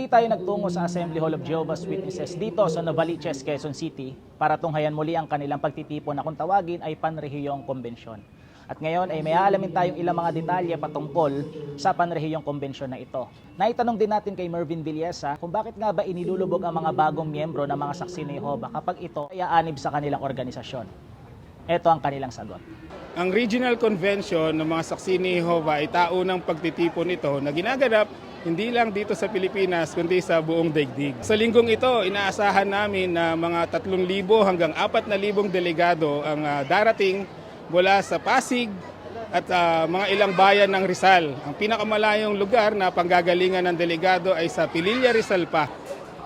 Muli tayo nagtungo sa Assembly Hall of Jehovah's Witnesses dito sa Novaliches, Quezon City para tunghayan muli ang kanilang pagtitipon na kung tawagin ay panrehiyong konbensyon. At ngayon ay may aalamin tayong ilang mga detalye patungkol sa panrehiyong konbensyon na ito. Naitanong din natin kay Mervin Villesa kung bakit nga ba inilulubog ang mga bagong miyembro ng mga saksi ni Jehovah kapag ito ay aanib sa kanilang organisasyon. Ito ang kanilang sagot. Ang Regional Convention ng mga saksi ni Jehovah ay taunang pagtitipon ito na ginaganap hindi lang dito sa Pilipinas kundi sa buong daigdig. Sa linggong ito, inaasahan namin na mga 3,000 hanggang 4,000 delegado ang ah, darating mula sa Pasig at ah, mga ilang bayan ng Rizal. Ang pinakamalayong lugar na panggagalingan ng delegado ay sa Pililla Rizal pa.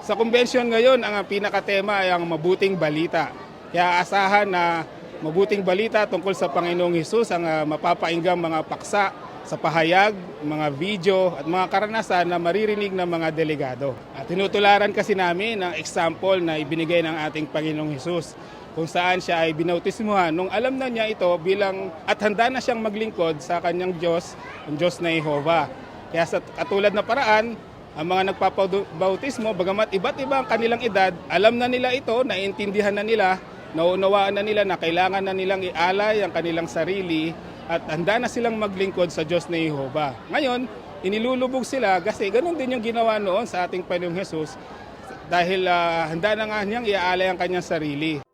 Sa convention ngayon, ang pinakatema ay ang mabuting balita. Kaya asahan na mabuting balita tungkol sa Panginoong Hesus ang ah, mapapainggang mga paksa sa pahayag, mga video at mga karanasan na maririnig ng mga delegado. At tinutularan kasi namin ang example na ibinigay ng ating Panginoong Hesus kung saan siya ay binautismuhan nung alam na niya ito bilang at handa na siyang maglingkod sa kanyang Diyos, ang Diyos na Jehovah. Kaya sa katulad na paraan, ang mga nagpapabautismo, bagamat iba't iba ang kanilang edad, alam na nila ito, naiintindihan na nila, naunawaan na nila na kailangan na nilang ialay ang kanilang sarili at handa na silang maglingkod sa Diyos na Jehovah. Ngayon, inilulubog sila kasi ganun din yung ginawa noon sa ating Panginoong Jesus dahil ah, handa na nga niyang iaalay ang kanyang sarili.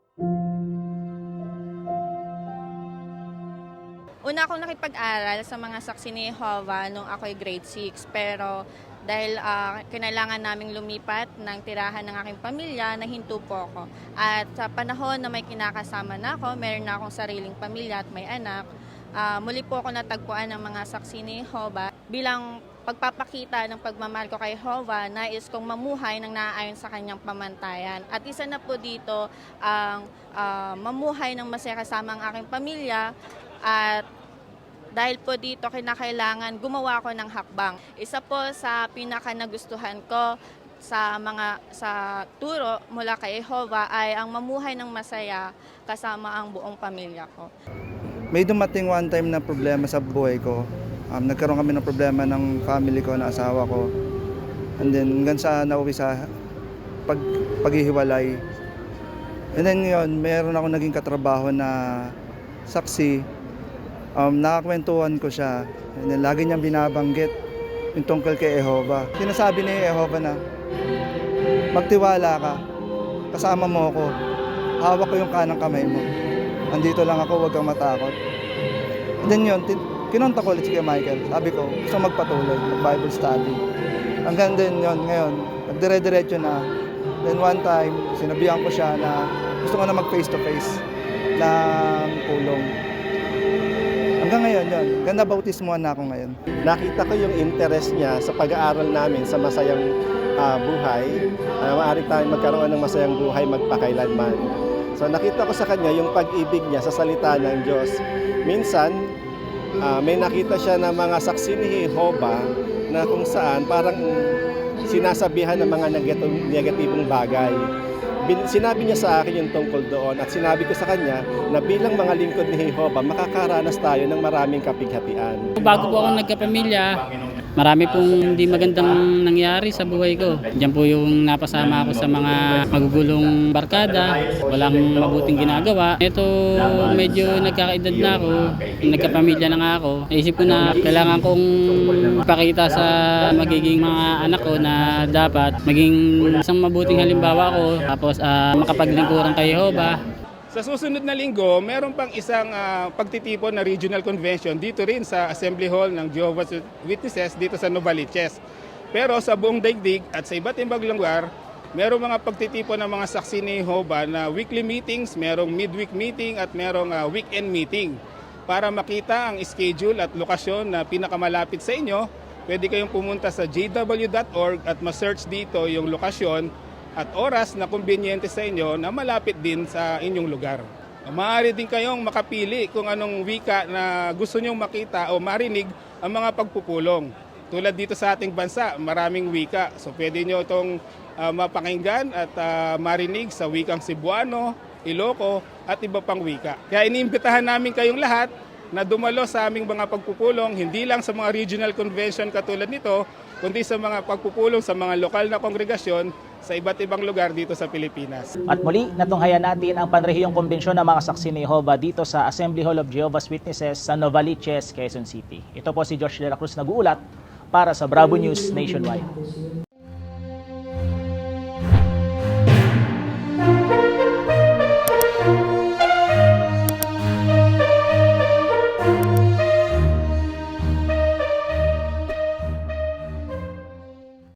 Una akong nakipag-aral sa mga saksi ni Jehovah nung ako'y grade 6. Pero dahil ah, kinailangan naming lumipat ng tirahan ng aking pamilya, nahinto po ako. At sa panahon na may kinakasama na ako, meron na akong sariling pamilya at may anak, ah, muli po ako natagpuan ng mga saksi ni Jehovah bilang pagpapakita ng pagmamahal ko kay Jehovah, nais kong mamuhay ng naaayon sa kanyang pamantayan. At isa na po dito ang ah, mamuhay ng masaya kasama ang aking pamilya at dahil po dito kinakailangan gumawa ko ng hakbang. Isa po sa pinaka nagustuhan ko sa mga sa turo mula kay Jehovah ay ang mamuhay ng masaya kasama ang buong pamilya ko. May dumating one time na problema sa buhay ko. Um, nagkaroon kami ng problema ng family ko, ng asawa ko. And then hanggang sa nauwi sa pag, paghihiwalay. And then ngayon, meron ako naging katrabaho na saksi. Um, nakakwentuhan ko siya. And then lagi niyang binabanggit yung tungkol kay Jehovah. Sinasabi ni Jehovah na, magtiwala ka. Kasama mo ako. Hawak ko yung kanang kamay mo. Andito lang ako, huwag kang matakot. Then yun, kinontak ko ulit si Michael. Sabi ko, gusto magpatuloy, mag-Bible study. Hanggang din yun, ngayon, nagdire-diretso na. Then one time, sinabihan ko siya na gusto ko na mag-face to face ng pulong. Hanggang ngayon, yun. Ganda bautismuhan na ako ngayon. nakita ko yung interest niya sa pag-aaral namin sa masayang ah, buhay. Uh, maaari tayong magkaroon ng masayang buhay magpakailanman. So nakita ko sa kanya yung pag-ibig niya sa salita ng Diyos. Minsan, ah, may nakita siya ng mga saksi ni Jehovah na kung saan parang sinasabihan ng mga negat- negatibong bagay. Sinabi niya sa akin yung tungkol doon at sinabi ko sa kanya na bilang mga lingkod ni Jehovah, makakaranas tayo ng maraming kapighatian. Bago po ako nagkapamilya, marami pong hindi magandang nangyari sa buhay ko. Diyan po yung napasama ako sa mga magugulong barkada, walang mabuting ginagawa. Ito medyo nagkakaedad na ako, nagkapamilya na nga ako. Naisip ko na kailangan kong pakita sa magiging mga anak ko na dapat maging isang mabuting halimbawa ko tapos ah, makapaglingkuran kay Jehovah Sa susunod na linggo, meron pang isang ah, pagtitipon na regional convention dito rin sa Assembly Hall ng Jehovah's Witnesses dito sa Novaliches. Pero sa buong daigdig at sa iba't ibang lugar, merong mga pagtitipon ng mga saksi ni Jehovah na weekly meetings, merong midweek meeting at merong ah, weekend meeting. Para makita ang schedule at lokasyon na pinakamalapit sa inyo, pwede kayong pumunta sa jw.org at ma-search dito yung lokasyon at oras na kumbinyente sa inyo na malapit din sa inyong lugar. Maaari din kayong makapili kung anong wika na gusto nyong makita o marinig ang mga pagpupulong. Tulad dito sa ating bansa, maraming wika. So pwede nyo itong ah, mapakinggan at ah, marinig sa wikang Cebuano, Iloco at iba pang wika. Kaya iniimbitahan namin kayong lahat na dumalo sa aming mga pagpupulong, hindi lang sa mga regional convention katulad nito, kundi sa mga pagpupulong sa mga lokal na kongregasyon sa iba't ibang lugar dito sa Pilipinas. At muli, natunghayan natin ang panrehiyong kombensyon ng mga saksi ni Jehovah dito sa Assembly Hall of Jehovah's Witnesses sa Novaliches, Quezon City. Ito po si Josh De Cruz nag-uulat para sa Bravo News Nationwide.